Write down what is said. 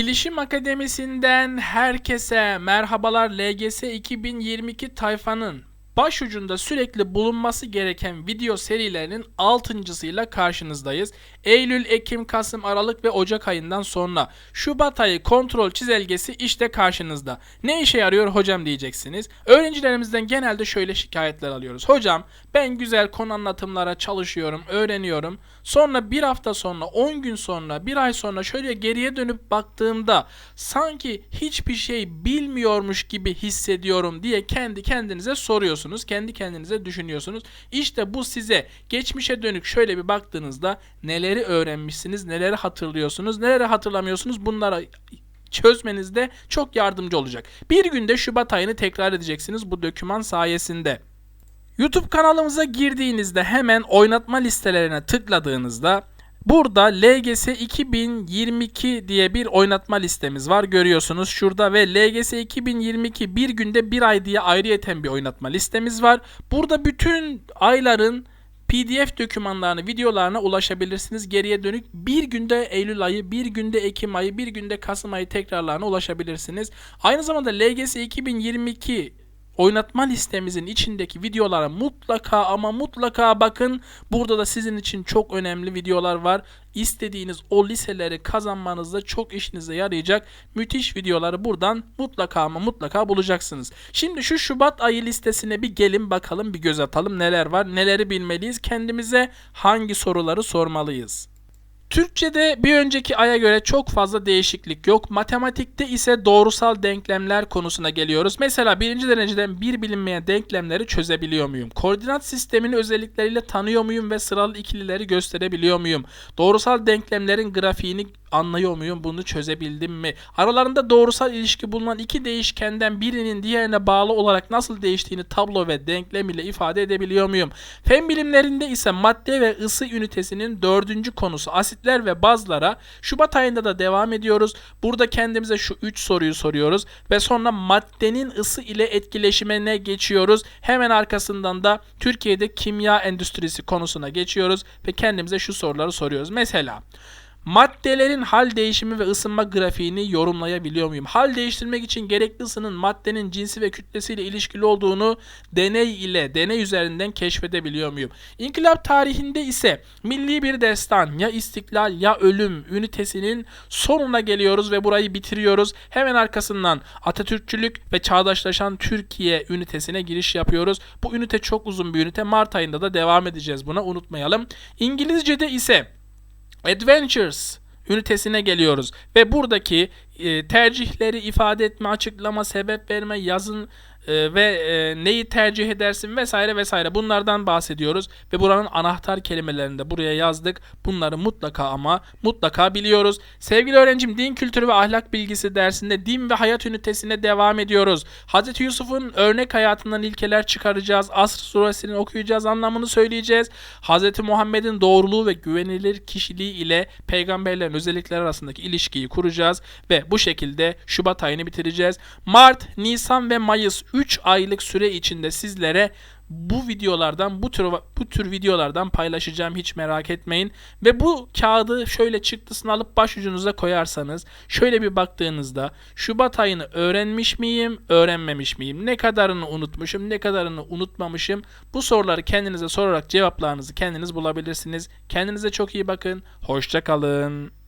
Bilişim Akademisi'nden herkese merhabalar. LGS 2022 tayfanın başucunda sürekli bulunması gereken video serilerinin altıncısıyla karşınızdayız. Eylül, Ekim, Kasım, Aralık ve Ocak ayından sonra Şubat ayı kontrol çizelgesi işte karşınızda. Ne işe yarıyor hocam diyeceksiniz. Öğrencilerimizden genelde şöyle şikayetler alıyoruz. Hocam ben güzel konu anlatımlara çalışıyorum, öğreniyorum. Sonra bir hafta sonra, 10 gün sonra, bir ay sonra şöyle geriye dönüp baktığımda sanki hiçbir şey bilmiyormuş gibi hissediyorum diye kendi kendinize soruyorsunuz. Kendi kendinize düşünüyorsunuz. İşte bu size geçmişe dönük şöyle bir baktığınızda neleri öğrenmişsiniz, neleri hatırlıyorsunuz, neleri hatırlamıyorsunuz bunlara çözmenizde çok yardımcı olacak. Bir günde Şubat ayını tekrar edeceksiniz bu döküman sayesinde. YouTube kanalımıza girdiğinizde hemen oynatma listelerine tıkladığınızda burada LGS 2022 diye bir oynatma listemiz var görüyorsunuz şurada ve LGS 2022 bir günde bir ay diye ayrıyeten bir oynatma listemiz var. Burada bütün ayların PDF dokümanlarını, videolarına ulaşabilirsiniz. Geriye dönük bir günde Eylül ayı, bir günde Ekim ayı, bir günde Kasım ayı tekrarlarına ulaşabilirsiniz. Aynı zamanda LGS 2022 oynatma listemizin içindeki videolara mutlaka ama mutlaka bakın. Burada da sizin için çok önemli videolar var. İstediğiniz o liseleri kazanmanızda çok işinize yarayacak müthiş videoları buradan mutlaka ama mutlaka bulacaksınız. Şimdi şu Şubat ayı listesine bir gelin bakalım bir göz atalım neler var neleri bilmeliyiz kendimize hangi soruları sormalıyız. Türkçe'de bir önceki aya göre çok fazla değişiklik yok. Matematikte ise doğrusal denklemler konusuna geliyoruz. Mesela birinci dereceden bir bilinmeyen denklemleri çözebiliyor muyum? Koordinat sistemini özellikleriyle tanıyor muyum ve sıralı ikilileri gösterebiliyor muyum? Doğrusal denklemlerin grafiğini anlıyor muyum? Bunu çözebildim mi? Aralarında doğrusal ilişki bulunan iki değişkenden birinin diğerine bağlı olarak nasıl değiştiğini tablo ve denklem ile ifade edebiliyor muyum? Fen bilimlerinde ise madde ve ısı ünitesinin dördüncü konusu asitler ve bazlara Şubat ayında da devam ediyoruz. Burada kendimize şu üç soruyu soruyoruz ve sonra maddenin ısı ile etkileşimine geçiyoruz. Hemen arkasından da Türkiye'de kimya endüstrisi konusuna geçiyoruz ve kendimize şu soruları soruyoruz. Mesela Maddelerin hal değişimi ve ısınma grafiğini yorumlayabiliyor muyum? Hal değiştirmek için gerekli ısının maddenin cinsi ve kütlesiyle ilişkili olduğunu deney ile deney üzerinden keşfedebiliyor muyum? İnkılap tarihinde ise milli bir destan ya istiklal ya ölüm ünitesinin sonuna geliyoruz ve burayı bitiriyoruz. Hemen arkasından Atatürkçülük ve çağdaşlaşan Türkiye ünitesine giriş yapıyoruz. Bu ünite çok uzun bir ünite. Mart ayında da devam edeceğiz buna unutmayalım. İngilizce'de ise Adventures ünitesine geliyoruz. Ve buradaki e, tercihleri ifade etme, açıklama, sebep verme, yazın e, ve e, neyi tercih edersin vesaire vesaire bunlardan bahsediyoruz ve buranın anahtar kelimelerini de buraya yazdık. Bunları mutlaka ama mutlaka biliyoruz. Sevgili öğrencim din kültürü ve ahlak bilgisi dersinde din ve hayat ünitesine devam ediyoruz. Hz. Yusuf'un örnek hayatından ilkeler çıkaracağız. Asr suresini okuyacağız, anlamını söyleyeceğiz. Hz. Muhammed'in doğruluğu ve güvenilir kişiliği ile peygamberlerin özellikleri arasındaki ilişkiyi kuracağız ve bu şekilde Şubat ayını bitireceğiz. Mart, Nisan ve Mayıs 3 aylık süre içinde sizlere bu videolardan bu tür bu tür videolardan paylaşacağım hiç merak etmeyin. Ve bu kağıdı şöyle çıktısını alıp başucunuza koyarsanız şöyle bir baktığınızda Şubat ayını öğrenmiş miyim, öğrenmemiş miyim? Ne kadarını unutmuşum, ne kadarını unutmamışım? Bu soruları kendinize sorarak cevaplarınızı kendiniz bulabilirsiniz. Kendinize çok iyi bakın. Hoşça kalın.